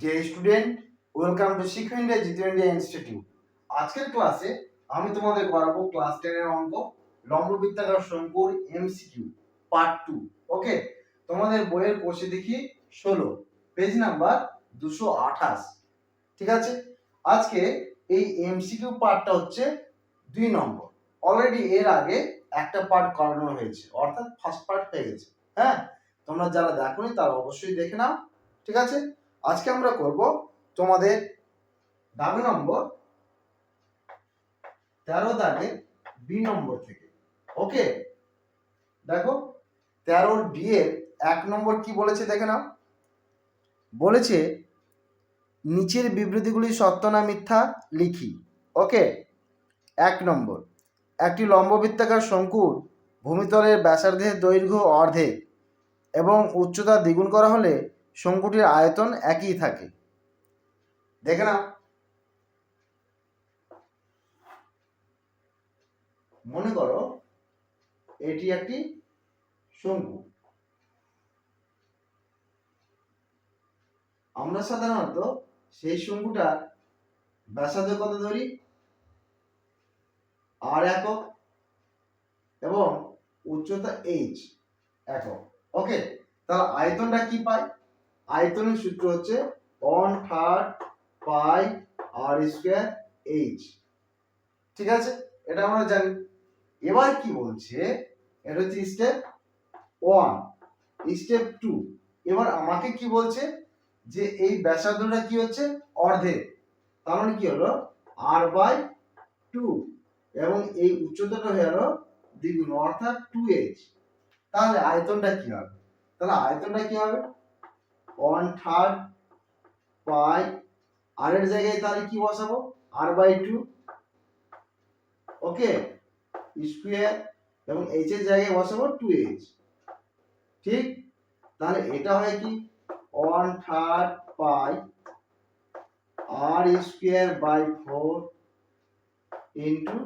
Dear student welcome to Shiksha India Jitu India institute আজকের ক্লাসে আমি তোমাদের করাবো ক্লাস টেনের অঙ্ক, লম্ব বৃত্তাকার শঙ্কুর এমসিকিউ পার্ট টু ওকে তোমাদের বইয়ের কোষে দেখি ষোলো পেজ নাম্বার দুশো আঠাশ, ঠিক আছে? আজকে এই এমসিকিউ পার্টটা হচ্ছে দুই নম্বর। অলরেডি এর আগে একটা পার্ট করানো হয়েছে, অর্থাৎ ফার্স্ট পার্ট হয়ে গেছে হ্যাঁ? তোমরা যারা দেখোনি তারা অবশ্যই দেখে নাও, ঠিক আছে? আজকে আমরা করব তোমাদের দাবি নম্বর তেরো দাগে বি নম্বর থেকে। ওকে? দেখো, তেরোর বি এর এক নম্বর কি বলেছে দেখে নাও। বলেছে, নিচের বিবৃতিগুলি সত্য না মিথ্যা লিখি। ওকে? এক নম্বর, একটি লম্ববৃত্তাকার শঙ্কুর ভূমিতলের ব্যাসার্ধের দৈর্ঘ্য অর্ধেক এবং উচ্চতা দ্বিগুণ করা হলে শঙ্কুটির আয়তন একই থাকে। দেখে নাও। মনে করো এটি একটি শঙ্কু। আমরা সাধারণত সেই শঙ্কুটার ব্যাসার্ধ কত ধরি? আর একক এবং উচ্চতা এইচ একক। ওকে তাহলে আয়তনটা কি পাই? আয়তনের সূত্র হচ্ছে one third pi r square h ঠিক আছে? এটা আমরা জানি। এবার কি বলছে? এটা হচ্ছে স্টেপ ওয়ান স্টেপ টু এবার আমাকে কি বলছে? যে এই ব্যাসার্ধটা কি হচ্ছে? অর্ধেক। তার মানে কি হলো? আর বাই টু এবং এই উচ্চতাটা হয়ে গেল দ্বিগুণ, অর্থাৎ টু এইচ তাহলে আয়তনটা কি হবে? তাহলে আয়তনটা কি হবে? ওয়ান থার্ড পাই আর এর জায়গায় তাহলে কি বসাবো? আর বাই টু ওকে স্কোয়ার এবং এইচ এর জায়গায় বসাবো টু এইচ ঠিক? তাহলে এটা হয় কি? One third pi r square by four into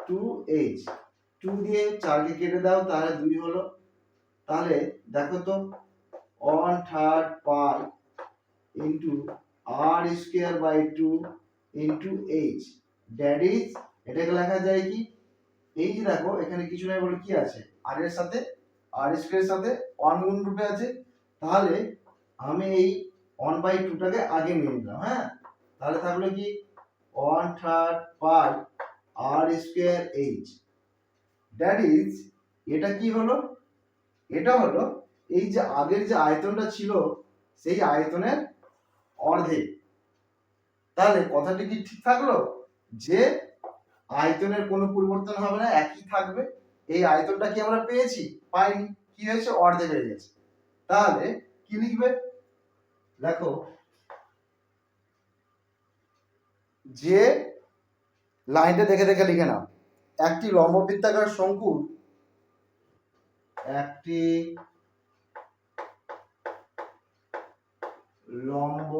two h two দিয়ে চারকে কেটে দাও, তাহলে দুই হলো। তাহলে দেখো তো one third pi into r square by two into h that is এটাকে লেখা যায় কি? এই দেখো, এখানে কিছু নাই বলে কি আছে? আর এর সাথে আর স্কোয়ারের সাথে ওয়ান গুণ রূপে আছে। তাহলে আমি এই ওয়ান বাই টুটাকে আগে নিয়ে নিলাম হ্যাঁ? তাহলে থাকল কি? One third pi r square h that is এটা কি হলো? এটা হলো এই যে আগের যে আয়তনটা ছিল, সেই আয়তনের অর্ধেক। তাহলে কথাটি কি ঠিক থাকল? যে আয়তনের কোনো পরিবর্তন হবে না, একই থাকবে। এই আয়তনটা কি আমরা পেয়েছি? পাইনি। কি হয়েছে? অর্ধেক হয়ে গেছে। তাহলে কি লিখবে? দেখো, যে লাইনটা দেখে দেখে লিখে নাও। একটি লম্ববৃত্তাকার শঙ্কুর একটি লম্ব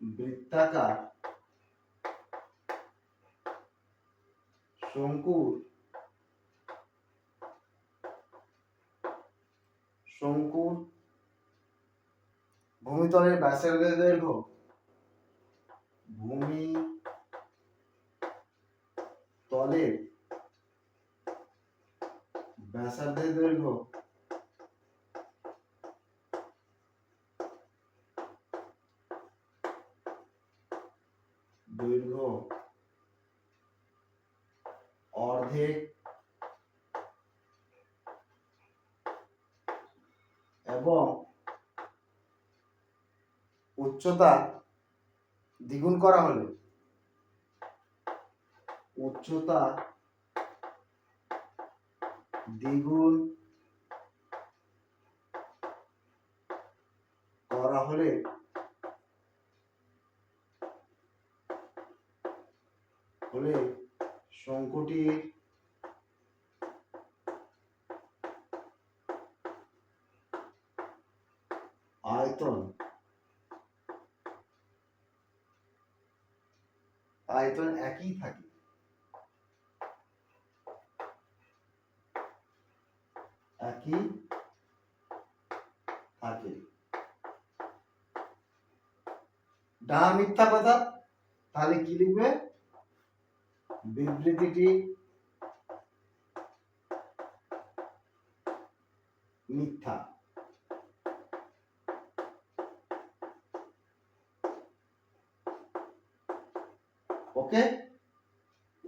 বৃত্তাকার শঙ্কুর শঙ্কুর ভূমিতলের ব্যাসার্ধের দৈর্ঘ্য ভূমি তলের ব্যাসার্ধের দৈর্ঘ্য দৈর্ঘ্য অর্ধেক এবং উচ্চতা দ্বিগুণ করা হলে উচ্চতা দ্বিগুণ করা হলে হলে শঙ্কুটির আয়তন আয়তন একই থাকে। একই থাকে। ডা মিথ্যা কথা তাহলে কি লিখবে? বিবৃতিটি মিথ্যা। ওকে?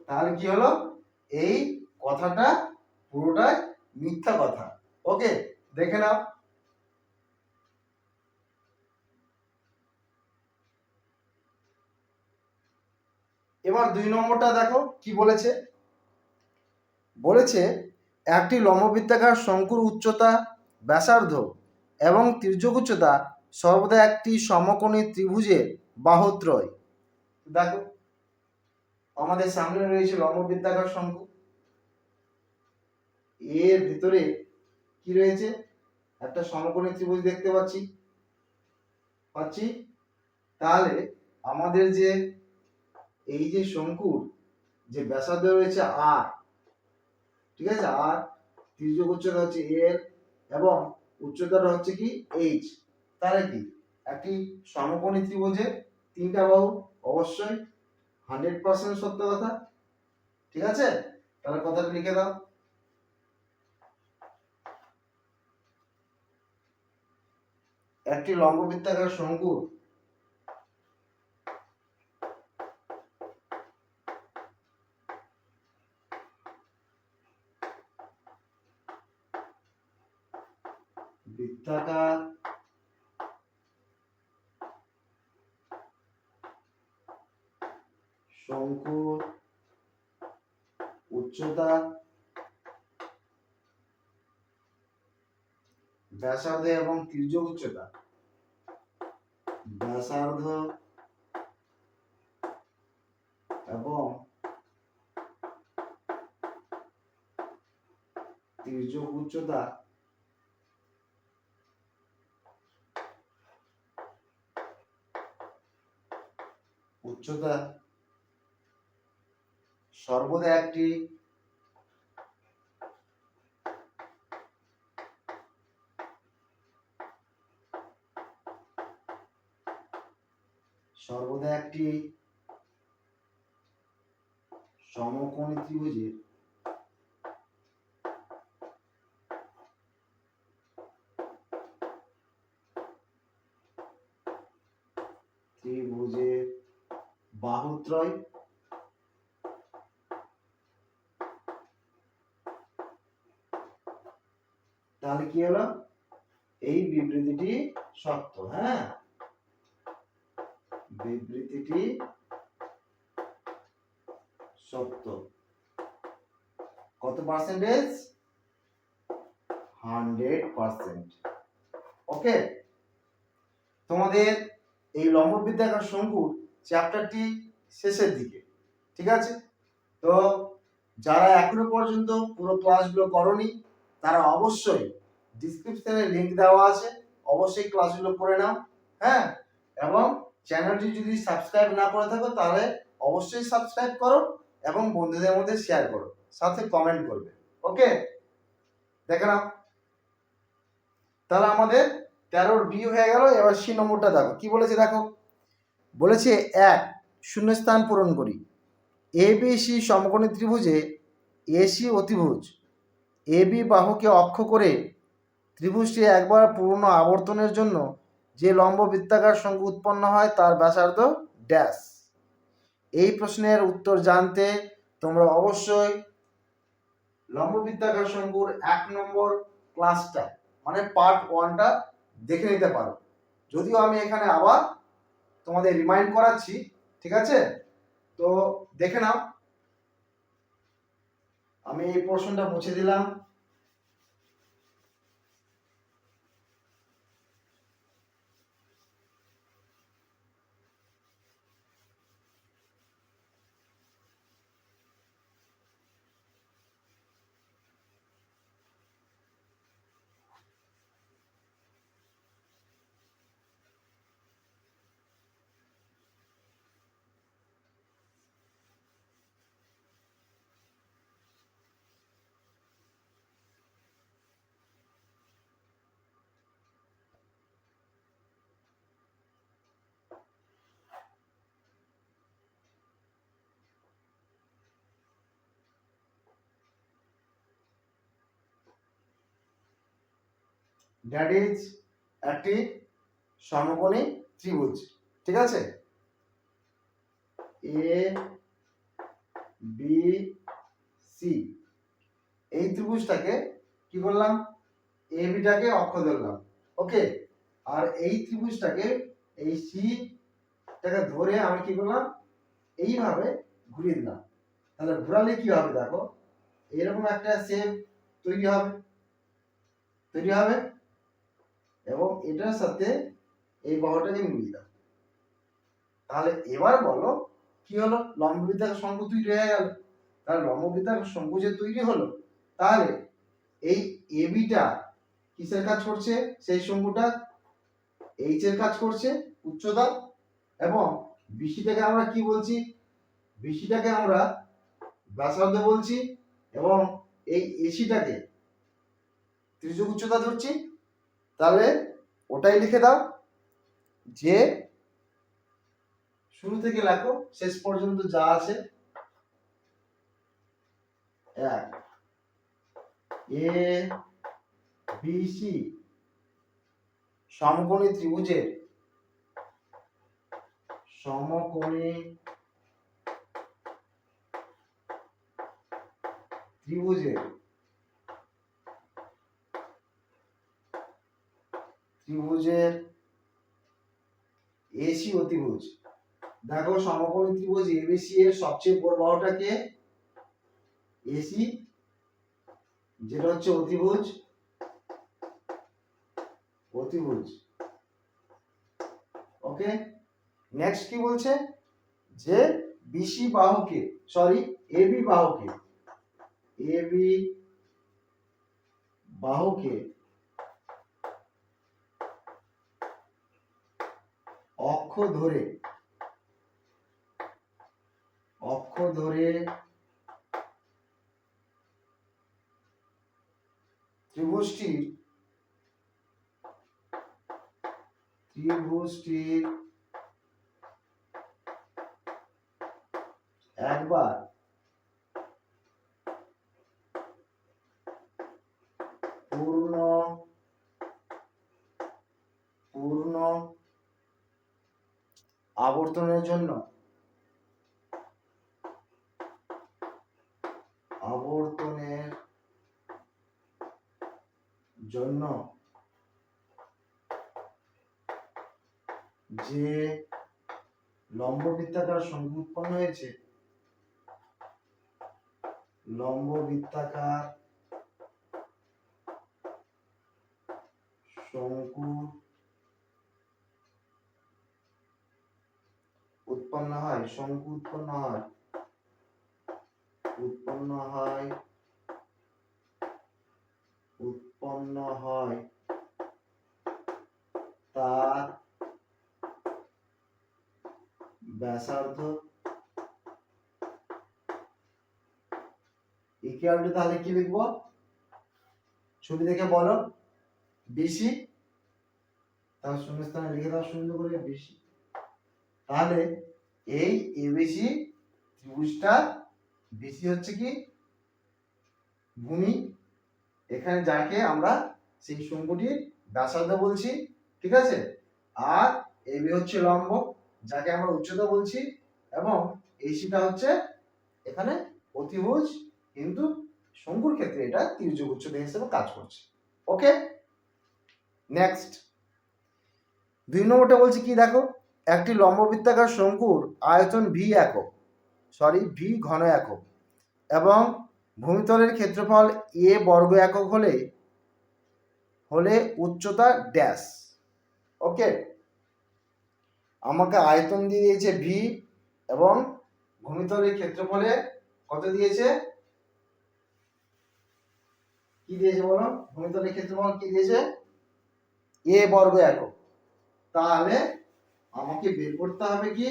তাহলে কি হলো? এই কথাটা পুরোটাই মিথ্যা কথা। ওকে, দেখে নাও। এবার দুই নম্বরটা দেখো, কি বলেছে? বলেছে, একটি লম্ববৃত্তাকার শঙ্কুর উচ্চতা ব্যাসার্ধ এবং তির্যক উচ্চতা সর্বদা একটি সমকোণী ত্রিভুজের বাহুত্রয়। দেখো আমাদের সামনে রয়েছে লম্ববৃত্তাকার শঙ্কু এর ভিতরে কি রয়েছে? একটা সমকোণী ত্রিভুজ দেখতে পাচ্ছি। পাচ্ছি? তাহলে আমাদের যে এই যে শঙ্কুর যে ব্যাসার্ধ রয়েছে আর, ঠিক আছে? আর তির্যক উচ্চতা হচ্ছে এর এবং উচ্চতাটা হচ্ছে কি? এইচ। তাহলে কি? একটি সমকোণী ত্রিভুজের তিনটা বাহু অবশ্যই হান্ড্রেড পার্সেন্ট সত্য কথা। ঠিক আছে? তাহলে কথাটা লিখে দাও। একটি লম্ববৃত্তাকার শঙ্কুর বৃত্তাকার ব্যাসার্ধ এবং তির্যক উচ্চতা ব্যাসার্ধ এবং তির্যক উচ্চতা উচ্চতা সর্বদা একটি সর্বদা একটি সমকোণী ত্রিভুজের ত্রিভুজের বাহুত্রয় তাহলে কি হলো? এই বিবৃতিটি সত্য হ্যাঁ? বিবৃতিটি সত্য। কত পার্সেন্টেজ হান্ড্রেড পার্সেন্ট ওকে তোমাদের এই লম্ববিদ্যাকার শঙ্কুর চ্যাপ্টারটি শেষের দিকে, ঠিক আছে? তো যারা এখনও পর্যন্ত পুরো ক্লাসগুলো করনি, তারা অবশ্যই ডিসক্রিপশনে লিংক দেওয়া আছে, অবশ্যই ক্লাসগুলো করে নাও হ্যাঁ? এবং চ্যানেলটি যদি সাবস্ক্রাইব না করে থাকো, তাহলে অবশ্যই সাবস্ক্রাইব করো এবং বন্ধুদের মধ্যে শেয়ার করো, সাথে কমেন্ট করবে। ওকে দেখে নাও। তাহলে আমাদের তেরোর বি হয়ে গেল, এবার সি নম্বরটা দেখো। কি বলেছে দেখো? বলেছে এক, শূন্যস্থান পূরণ করি। এ বি সি সমকোণী ত্রিভুজে এসি অতিভুজ এ বি বাহুকে অক্ষ করে ত্রিভুজটি একবার পূর্ণ আবর্তনের জন্য যে লম্ব বৃত্তাকার সঙ্গে উৎপন্ন হয়, তার ব্যাসার্ধ ড্যাশ। এই প্রশ্নের উত্তর জানতে তোমরা অবশ্যই লম্ব বৃত্তাকার শঙ্কুর এক নম্বর ক্লাসটা মানে পার্ট ওয়ানটা দেখে নিতে পারো। যদিও আমি এখানে আবার তোমাদের রিমাইন্ড করাচ্ছি, ঠিক আছে? তো দেখে নাও। আমি এই পোর্শনটা মুছে দিলাম। দ্যাট ইজ একটি সমকোণী ত্রিভুজ, ঠিক আছে? এ বি সি এই ত্রিভুজটাকে কি করলাম? এ বিটাকে অক্ষ ধরলাম ওকে আর এই ত্রিভুজটাকে, এই সিটাকে ধরে আমি কি করলাম? এইভাবে ঘুরিয়ে দিলাম। তাহলে ঘোরালে কি হবে দেখো? এরকম একটা শেপ তৈরি হবে। তৈরি হবে? এটার সাথে এই বাহুটাকে মিলিয়ে দাও। তাহলে এবার বলো, কি হলো? লম্ববৃত্তাকার শঙ্কু তৈরি হয়ে গেল। তাহলে লম্ববৃত্তাকার শঙ্কু যে তৈরি হলো, তাহলে এই এবিটা কিসের কাজ করছে? সেই শঙ্কুটা এইচ এর কাজ করছে উচ্চতা এবং বিসিটাকে আমরা কি বলছি? বিসিটাকে আমরা ব্যাসার্ধ বলছি এবং এই এসিটাকে ত্রিভুজ উচ্চতা ধরছি। তাহলে ওটাই লিখে দাও, যে শুরু থেকে লেখো, শেষ পর্যন্ত যা আছে, এক, এ, বি, সি, সমকোণী ত্রিভুজের সমকোণী ত্রিভুজের ত্রিভুজের এসি অতিভুজ দেখো সমকোণী ত্রিভুজ এবিসি এর সবচেয়ে বড় বাহুটাকে এসি যেটা হচ্ছে অতিভুজ অতিভুজ ওকে নেক্সট কি বলছে? যে বিসি বাহুকে সরি এবি বাহুকে এবি বাহুকে অক্ষ ধরে। অক্ষ ধরে ত্রিভুজটির ত্রিভুজটির একবার আবর্তনের জন্য। আবর্তনের জন্য যে লম্ব বৃত্তাকার উৎপন্ন হয়েছে লম্ব বৃত্তাকার শঙ্কু উৎপন্ন হয় শঙ্কু উৎপন্ন হয়। উৎপন্ন হয় উৎপন্ন হয়। তার ব্যাসার্ধ ইকুয়াল টু তাহলে কি লিখব? ছবি দেখে বলো। বেশি তার শূন্যস্থানে লিখে দাও সুন্দর করে বেশি তাহলে এই এবিসি ত্রিভুজটা বেশি হচ্ছে কি? ভূমি। এখানে যাকে আমরা সেই শঙ্কুটির ব্যাসার্ধ বলছি, ঠিক আছে? আর এবি হচ্ছে লম্ব, যাকে আমরা উচ্চতা বলছি, এবং এসিটা হচ্ছে এখানে অতিভুজ, কিন্তু শঙ্কুর ক্ষেত্রে এটা তির্যক উচ্চতা হিসেবে কাজ করছে। ওকে নেক্সট দুই নম্বরটা বলছি কি দেখো? একটি লম্ববৃত্তাকার শঙ্কুর আয়তন ভি একক সরি ভি ঘন একক, এবং ভূমিতলের ক্ষেত্রফল এ বর্গ একক হলে হলে উচ্চতা ড্যাশ ওকে আমাকে আয়তন দিয়ে দিয়েছে ভি এবং ভূমিতলের ক্ষেত্রফলে কত দিয়েছে? কি দিয়েছে বলো? ভূমিতলের ক্ষেত্রফল কি দিয়েছে? এ বর্গ একক। তাহলে আমাকে বের করতে হবে কি?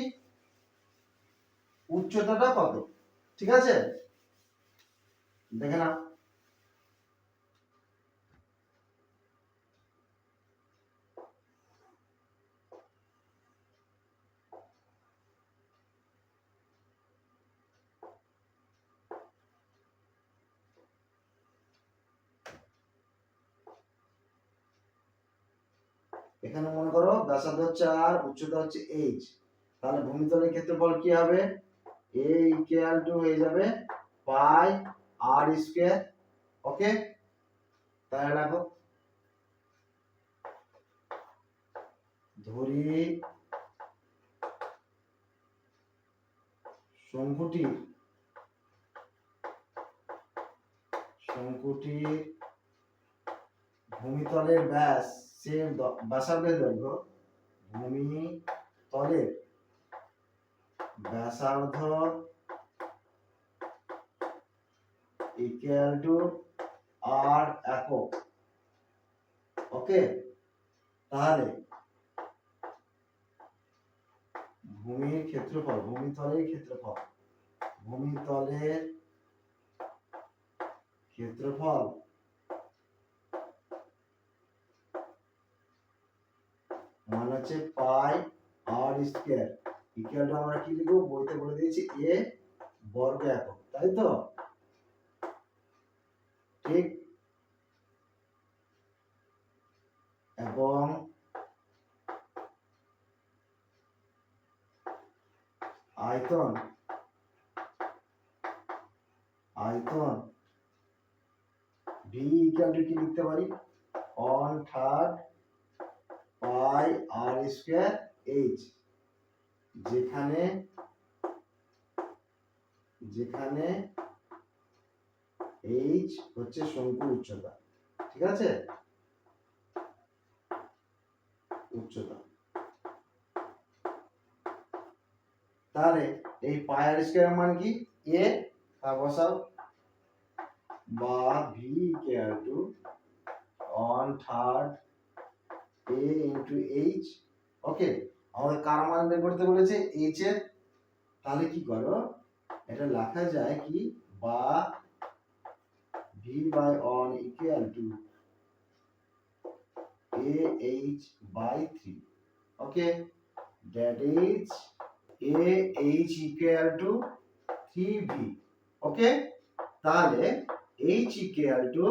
উচ্চতাটা কত? ঠিক আছে? দেখে নাও এখানে মনে করো ব্যাসার্ধ হচ্ছে আর উচ্চতা হচ্ছে এইচ তাহলে ভূমিতলের ক্ষেত্রফল কি হবে? এ ইকুয়াল টু হয়ে যাবে পাই আর স্কোয়ার ওকে তাহলে রাখো। ধরি শঙ্কুটি শঙ্কুটি ভূমিতলের ব্যাস সেম ব্যাসার্ধের দৈর্ঘ্য ভূমিতলের ব্যাসার্ধ ইকুয়াল টু আর একক ওকে তাহলে ভূমির ক্ষেত্রফল ভূমিতলের ক্ষেত্রফল ভূমিতলের ক্ষেত্রফল হচ্ছে pi r square. Equal to আমরা কি লিখব? বইতে বলে দিয়েছি এ বর্গ একক, তাই তো? ঠিক? এবং আয়তন আয়তন ভি ইকুয়াল টু কি লিখতে পারি? One third pi r square h যেখানে যেখানে এইচ হচ্ছে শঙ্কুর উচ্চতা, ঠিক আছে? উচ্চতা। তাহলে এই পায়ার স্কোয়ার মান কি? এ তা বসাও। বা V equal to one third A into h okay আমাদের কার মান বের করতে বলেছে? এইচ এর। তাহলে কি করো? এটা লেখা যায় কি? বা V by one equal to A h by three okay that is A h equal to three V okay তাহলে h equal to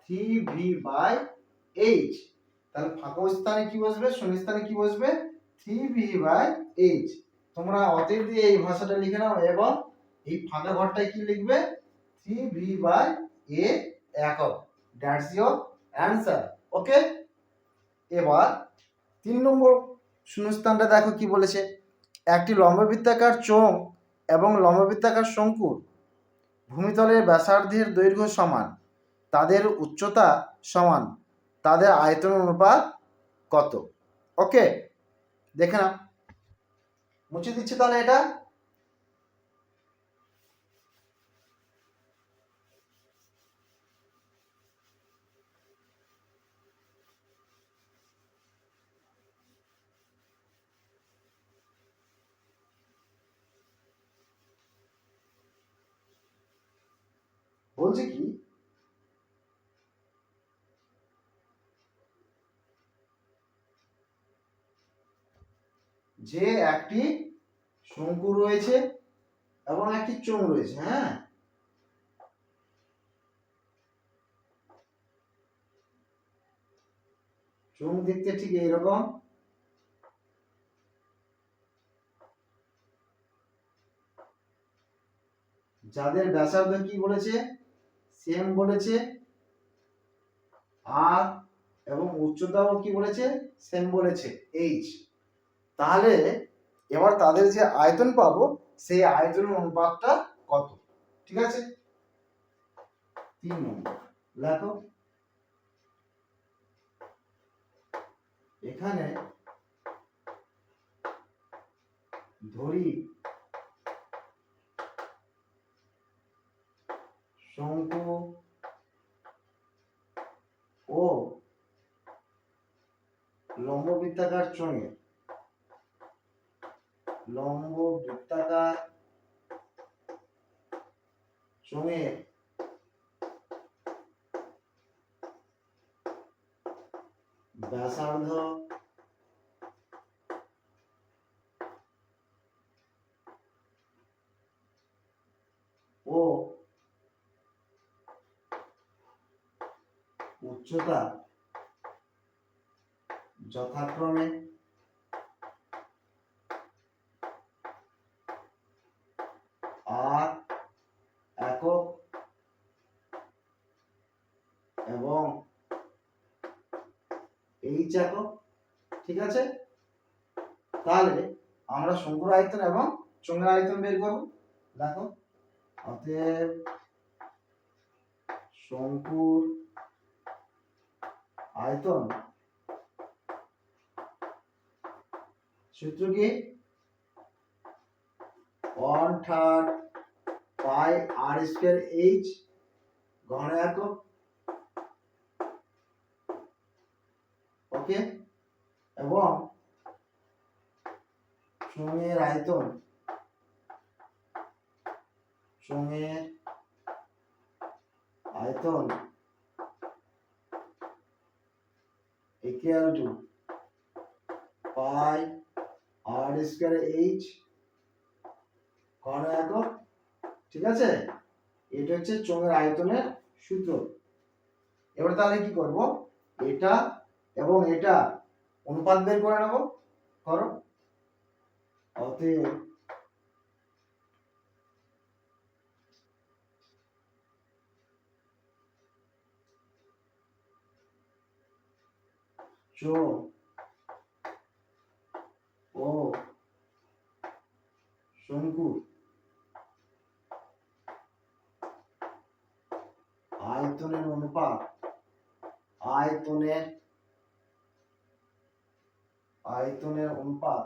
three V by h তাহলে ফাঁকা স্থানে কি বসবে? শূন্য স্থানে কি বসবে? থ্রি ভি বাই এইচ তোমরা অতীত দিয়ে এই ভাষাটা লিখে নাও এবং এই ফাঁকা ঘরটায় কি লিখবে? থ্রি ভি বাই এ একক। দ্যাটস ইয়োর অ্যান্সার ওকে এবার তিন নম্বর শূন্যস্থানটা দেখো কি বলেছে। একটি লম্ববৃত্তাকার চোঙ এবং লম্ববৃত্তাকার শঙ্কুর ভূমিতলের ব্যাসার্ধের দৈর্ঘ্য সমান। তাদের উচ্চতা সমান। তাদের আয়তন অনুপাত কত? ওকে দেখে নাও। মুছে দিচ্ছে তাহলে এটা। বলছে কি? যে একটি শঙ্কু রয়েছে এবং একটি চোঙ রয়েছে হ্যাঁ? চোঙ দেখতে ঠিক এইরকম। যাদের ব্যাসার্ধ কি বলেছে? সেম বলেছে। আর এবং উচ্চতাও কি বলেছে? সেম বলেছে। এইচ তাহলে এবার তাদের যে আয়তন পাবো, সেই আয়তনের অনুপাতটা কত? ঠিক আছে? তিন নম্বর। লেখো এখানে ধরি শঙ্কু ও লম্ব বৃত্তাকার চোঙের লম্ব বৃত্তাকার চোঙের ব্যাসার্ধ ও। উচ্চতা যথাক্রমে আর একক এবং এইচ একক ঠিক আছে? তাহলে আমরা শঙ্কুর আয়তন এবং চোঙের আয়তন বের করব। দেখো, অতএব শঙ্কুর আয়তন সূত্র কি? One third pi r square h ঘন একক ওকে? এবং চোঙের আয়তন চোঙের আয়তন equal to pi r square h ঘন একক ঠিক আছে? এটা হচ্ছে চোঙের আয়তনের সূত্র। এবার তাহলে কি করব? এটা এবং এটা অনুপাত বের করে নেব। করো। অতএব চোখ ও শঙ্কু আয়তনের অনুপাত আয়তনের আয়তনের অনুপাত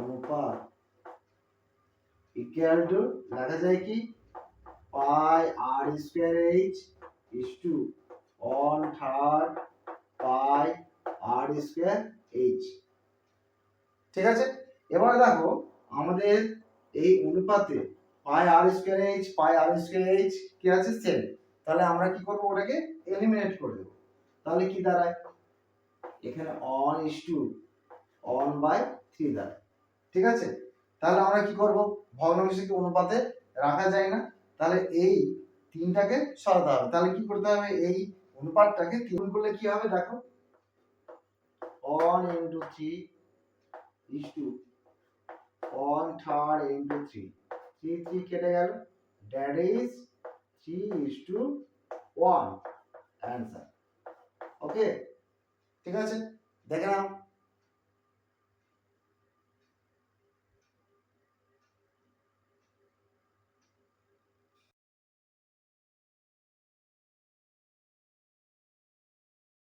অনুপাত ইকুয়াল টু লেখা যায় কি? Pi r square h is to one third pi r square h ঠিক আছে? এবার দেখো, আমাদের এই অনুপাতে pi r square h pi r square h কি আছে সেম তাহলে আমরা কি করব ওটাকে? এলিমিনেট করে দেবো। তাহলে কি দাঁড়ায়? এখানে one is to one by three দাঁড়ায়। ঠিক আছে? তাহলে আমরা কি করব? ভগ্নাংশকে অনুপাতে রাখা যায় না। তাহলে এই তিনটাকে সরাতে হবে। তাহলে কি করতে হবে? এই অনুপাতটাকে তিন করলে কি হবে? দেখো। One into three is to one third into three three three কেটে গেল। That is three is to one answer okay ঠিক আছে? দেখে নাও।